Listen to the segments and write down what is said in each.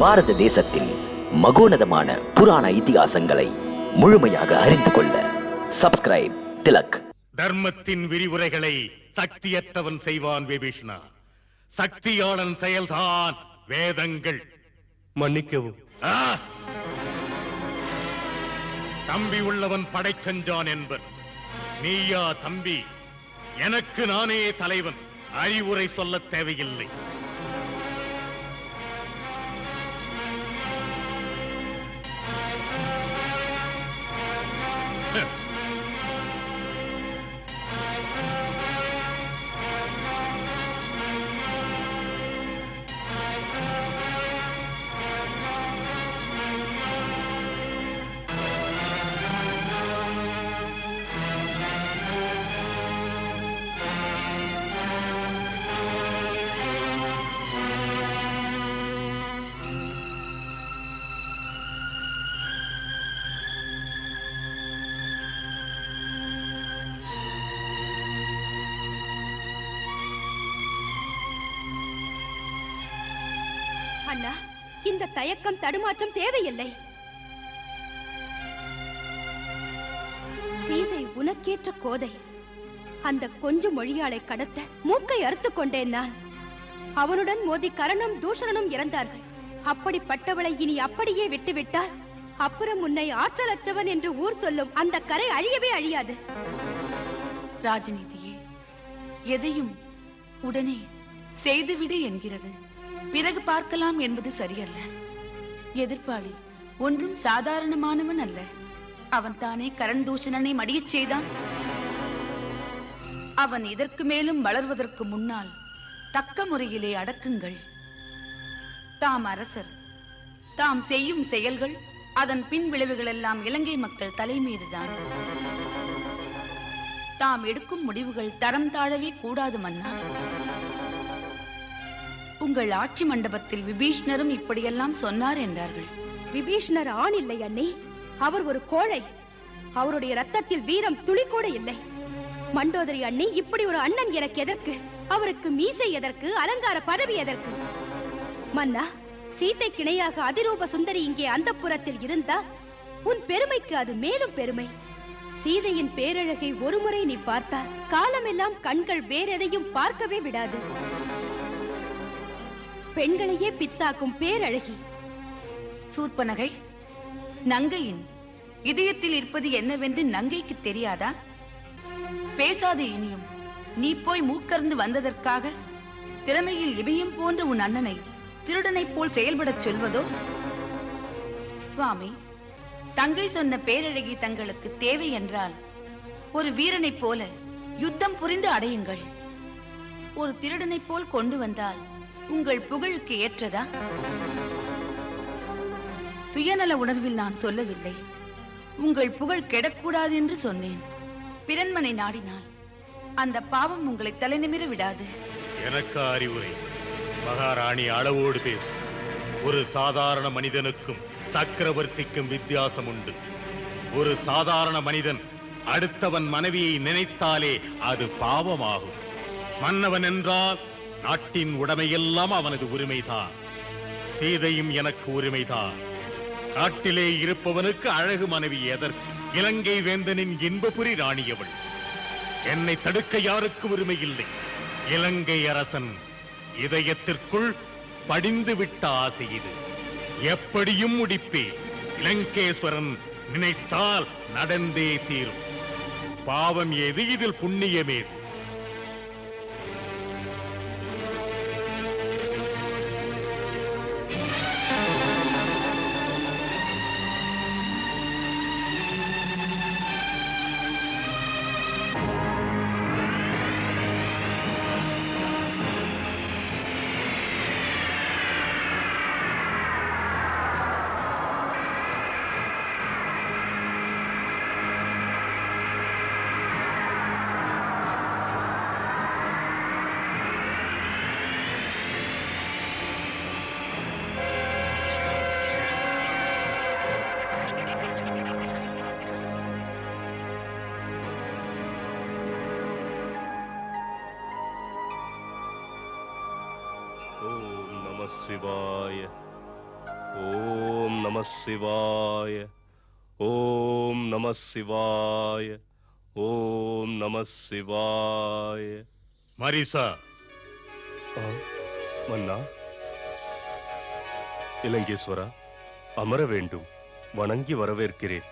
பாரத தேசத்தின் மகோனதமான புராண இதிகாசங்களை முழுமையாக அறிந்து கொள்ள சப்ஸ்கிரைப் திலக். தர்மத்தின் விரிவுரைகளை சக்தியற்றவன் செய்வான் விபீஷ்ணா. சக்தியாளன் செயல்தான் வேதங்கள். மன்னிக்கவும். ஆ! தம்பி உள்ளவன் படைக்கஞ்சான் என்பர். நீயா தம்பி எனக்கு நானே தலைவன். அறிவுரை சொல்லத் தேவையில்லை. இந்த தயக்கம் தடுமாற்றம் தேவையில்லை. சீதை உனக்கேற்ற கோதை. அந்த கொஞ்ச மொழியாளை கடத்த மூக்கை அறுத்துக் கொண்டேன் நான். அவனுடன் மோதி கரணம் தூஷணனும் இறந்தார்கள். அப்படிப்பட்டவளை இனி அப்படியே விட்டுவிட்டால் அப்புறம் உன்னை ஆற்றலற்றவன் என்று ஊர் சொல்லும் அந்த கரை அழியவே அழியாது. ராஜநீதியே எதையும் உடனே செய்துவிடு என்கிறது. பிறகு பார்க்கலாம் என்பது சரியல்ல. எதிர்ப்பாளி ஒன்றும் சாதாரணமானவன் அல்ல. அவன் தானே கரண் தூஷணனை மடியச் செய்தான். அவன் இதற்கு மேலும் வளர்வதற்கு முன்னால் தக்க முறையிலே அடக்குங்கள். தாம் அரசர். தாம் செய்யும் செயல்கள் அதன் பின் விளைவுகள் எல்லாம் இலங்கை மக்கள் தலைமீதுதான் தாம் எடுக்கும் முடிவுகள் தரம் தாழவே கூடாது மன்னா. உங்கள் ஆட்சி மண்டபத்தில் விபீஷ்ணரும் இப்படியெல்லாம் சொன்னார் என்றார்கள். விபீஷ்ணர் ஆண் இல்லை அண்ணி. அவர் ஒரு கோழை. அவருடைய ரத்தத்தில் வீரம் துளி கூட இல்லை. மண்டோதரி அண்ணி இப்படி ஒரு அண்ணன் எனக்கு எதற்கு? அவருக்கு மீசை எதற்கு? அலங்கார பதவி எதற்கு? மன்னா சீத்தை கிணையாக அதிரூப சுந்தரி இங்கே அந்த புறத்தில் இருந்தால் உன் பெருமைக்கு அது மேலும் பெருமை. சீதையின் பேரழகை ஒருமுறை நீ பார்த்தால் காலமெல்லாம் கண்கள் வேறெதையும் பார்க்கவே விடாது. பெண்களையே பித்தாக்கும் பேரழகி. சூர்பனகை நங்கையின் இதயத்தில் இருப்பது என்னவென்று நங்கைக்கு தெரியாதா? பேசாதே இனியும். நீ போய் மூக்கர்ந்து வந்ததற்காக திறமையில் இமயம் போன்ற உன் அண்ணனை திருடனைப் போல் செயல்படச் சொல்வதோ? சுவாமி தங்கை சொன்ன பேரழகி தங்களுக்கு தேவை என்றால் ஒரு வீரனைப் போல யுத்தம் புரிந்து அடையுங்கள். ஒரு திருடனைப் போல் கொண்டு வந்தால் உங்கள் புகழுக்கு ஏற்றதா? சுயநல உணர்வில் நான் சொல்லவில்லை. உங்கள் புகழ் கெடக்கூடாது என்று சொன்னேன். பிறன்மனை நாடினால். அந்த பாவம் உங்களை தலைநிமிர விடாது. எனக்கு அறிவுரை. மகாராணி அளவோடு பேசு. ஒரு சாதாரண மனிதனுக்கும் சக்கரவர்த்திக்கும் வித்தியாசம் உண்டு. ஒரு சாதாரண மனிதன் அடுத்தவன் மனைவியை நினைத்தாலே அது பாவமாகும். மன்னவன் என்றால் நாட்டின் உடைமையெல்லாம் அவனது உரிமைதான். சீதையும் எனக்கு உரிமைதான். காட்டிலே இருப்பவனுக்கு அழகு மனைவி எதற்கு? இலங்கை வேந்தனின் இன்பபுரி ராணியவள். என்னை தடுக்க யாருக்கு உரிமை இல்லை இலங்கை அரசன் இதயத்திற்குள் படிந்து விட்ட ஆசை இது. எப்படியும் முடிப்பே. இலங்கேஸ்வரன் நினைத்தால் நடந்தே தீரும். பாவம் ஏது? இதில் புண்ணியமேது? சிவாய. ஓம் நம சிவாய. ஓம் நம சிவாய. ஓம் நம சிவாய. மரிசா. மன்னா. இலங்கேஸ்வரா அமர வேண்டும். வணங்கி வரவேற்கிறேன்.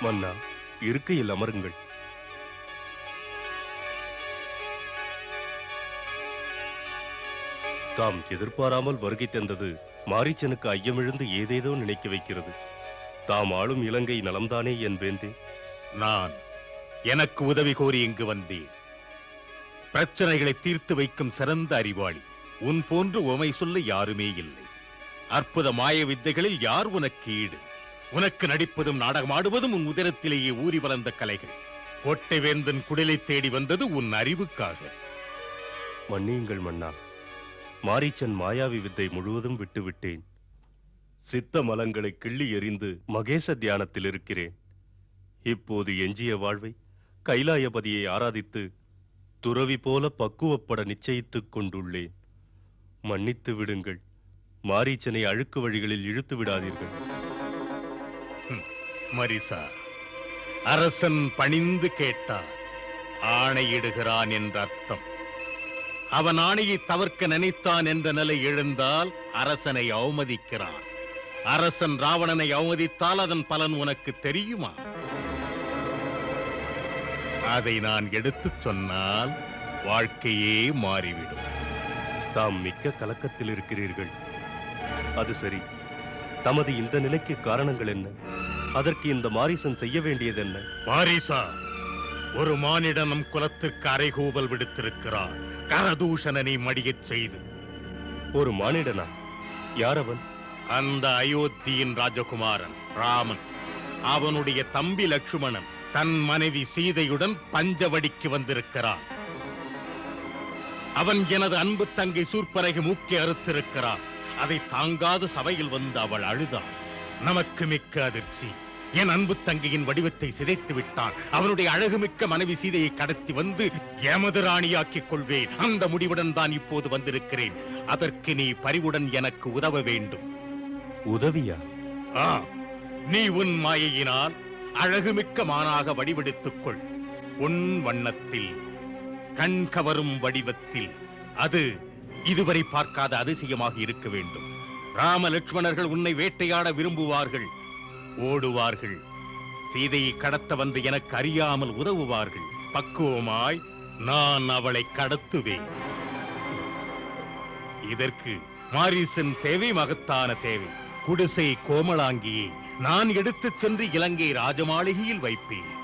மன்னா. இருக்கையில் அமருங்கள். தாம் எதிர்பாராமல் வருகை தந்தது மாரீச்சனுக்கு ஐயமிழந்து ஏதேதோ நினைக்க வைக்கிறது. தாம் ஆளும் இலங்கை நலம்தானே என்பேந்தே நான் எனக்கு உதவி கோரி இங்கு வந்தேன். பிரச்சனைகளை தீர்த்து வைக்கும் சிறந்த அறிவாளி. உன் போன்று உமை சொல்ல யாருமே இல்லை. அற்புத மாய வித்தைகளில் யார் உனக்கு ஈடு? உனக்கு நடிப்பதும் நாடகமாடுவதும் உன் உதரத்திலேயே ஊறி வளர்ந்த கலைகள். கோட்டை வேந்தன் குடலை தேடி வந்தது உன் அறிவுக்காக. மன்னியுங்கள் மன்னா. மாரீச்சன் மாயாவி வித்தை முழுவதும் விட்டுவிட்டேன். சித்த மலங்களை கிள்ளி எறிந்து மகேச தியானத்தில் இருக்கிறேன். இப்போது எஞ்சிய வாழ்வை கைலாயபதியை ஆராதித்து துறவி போல பக்குவப்பட நிச்சயித்துக் கொண்டுள்ளேன். மன்னித்து விடுங்கள். மாரீச்சனை அழுக்கு வழிகளில் இழுத்து விடாதீர்கள். மரிசா. அரசன் பணிந்து கேட்டார். ஆணையிடுகிறான் என்ற அர்த்தம். அவன் ஆணையை தவிர்க்க நினைத்தான் என்ற நிலை எழுந்தால் அரசனை அவமதிக்கிறான். அரசன் ராவணனை அவமதித்தால் அதன் பலன் உனக்கு தெரியுமா? அதை நான் எடுத்துச் சொன்னால் வாழ்க்கையே மாறிவிடும். தாம் மிக்க கலக்கத்தில் இருக்கிறீர்கள். அது சரி. தமது இந்த நிலைக்கு காரணங்கள் என்ன? அதற்கு இந்த மாரீசன் செய்ய வேண்டியதென்ன? மாரிசா ஒரு மானிடன் நம் குலத்திற்கு அறைகூவல் விடுத்திருக்கிறான் கரதூஷணனை மடியச் செய்து. ஒரு மானிடனா? யார் அவன் அந்த அயோத்தியின் ராஜகுமாரன் ராமன். அவனுடைய தம்பி லட்சுமணன் தன் மனைவி சீதையுடன் பஞ்சவடிக்கு வந்திருக்கிறான். அவன் எனது அன்பு தங்கை சூர்ப்பனகை மூக்கி அறுத்திருக்கிறான். அதை தாங்காத சபையில் வந்து அவள் அழுதாள். நமக்கு மிக்க அதிர்ச்சி. என் அன்பு தங்கையின் வடிவத்தை சிதைத்து விட்டான். அவனுடைய அழகுமிக்க மனைவி சீதையை கடத்தி வந்து எமது ராணியாக்கிக் கொள்வேன். அந்த முடிவுடன் தான் இப்போது வந்திருக்கிறேன். அதற்கு நீ பரிவுடன் எனக்கு உதவ வேண்டும். உதவியா? ஆ நீ உன் மாயையினால் அழகுமிக்க மானாக வடிவெடுத்துக் கொள். பொன் வண்ணத்தில் கண் கவரும் வடிவத்தில். அது இதுவரை பார்க்காத அதிசயமாக இருக்க வேண்டும். ராம லட்சுமணர்கள் உன்னை வேட்டையாட விரும்புவார்கள். ஓடுவார்கள். சீதையை கடத்த வந்து எனக்கு அறியாமல் உதவுவார்கள். பக்குவமாய் நான் அவளை கடத்துவேன். இதற்கு மாரிசன் சேவை மகத்தான தேவை. குடிசை கோமளாங்கியை நான் எடுத்துச் சென்று இலங்கை ராஜமாளிகையில் வைப்பேன்.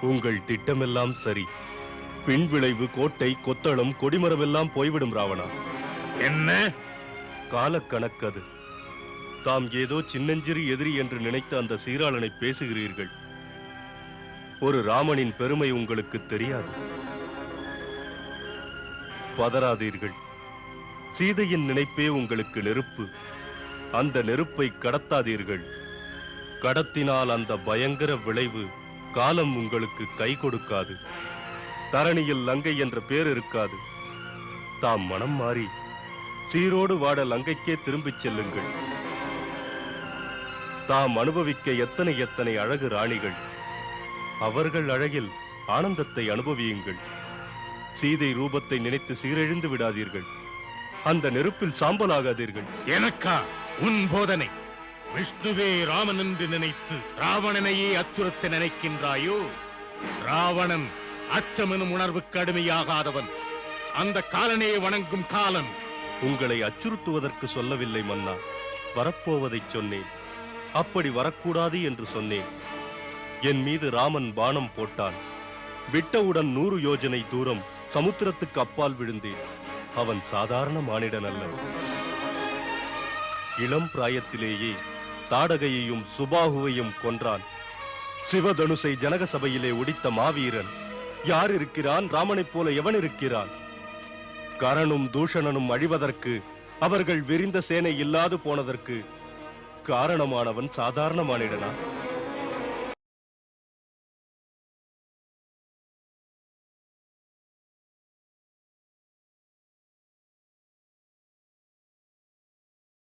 உங்கள் திட்டமெல்லாம் சரி. பின் விளைவு கோட்டை கொத்தளம் கொடிமரம் எல்லாம் போய்விடும் ராவணா. என்ன? காலக்கணக்கது. தாம் ஏதோ சின்னஞ்சிறு எதிரி என்று நினைத்த அந்த சீராளனை பேசுகிறீர்கள். ஒரு ராமனின் பெருமை உங்களுக்கு தெரியாது. பதறாதீர்கள். சீதையின் நினைப்பே உங்களுக்கு நெருப்பு. அந்த நெருப்பை கடத்தாதீர்கள். கடத்தினால் அந்த பயங்கர விளைவு காலம் உங்களுக்கு கை கொடுக்காது. தரணியில் லங்கை என்ற பேர் இருக்காது. தாம் மனம் மாறி சீரோடு வாட லங்கைக்கே திரும்பிச் செல்லுங்கள். தாம் அனுபவிக்க எத்தனை எத்தனை அழகு ராணிகள். அவர்கள் அழகில் ஆனந்தத்தை அனுபவியுங்கள். சீதை ரூபத்தை நினைத்து சீரழிந்து விடாதீர்கள். அந்த நெருப்பில் சாம்பலாகாதீர்கள். எனக்கா உன் போதனை? விஷ்ணுவே ராமன் என்று நினைத்து ராவணனையே அச்சுறுத்த நினைக்கின்றாயோ? ராவணன் அச்சமெனும் உணர்வுக்கு அடிமையாகாதவன். அந்த காலனே வணங்கும் காலன். உங்களை அச்சுறுத்துவதற்கு சொல்லவில்லை மன்னா. வரப்போவதைச் சொன்னேன். அப்படி வரக்கூடாது என்று சொன்னேன். என் மீது ராமன் பானம் போட்டான். விட்டவுடன் நூறு யோஜனை தூரம் சமுத்திரத்துக்கு அப்பால் விழுந்தேன். அவன் சாதாரண மானிடன் அல்ல. இளம் பிராயத்திலேயே தாடகையையும் சுபாகுவையும் கொன்றான். சிவதனுசை ஜனக சபையிலே ஒடித்த மாவீரன். யார் இருக்கிறான்? ராமனைப் போல எவன் இருக்கிறான்? கரணும் தூஷணனும் அழிவதற்கு அவர்கள் விரிந்த சேனை இல்லாது போனதற்கு காரணமானவன் சாதாரண மானிடனா?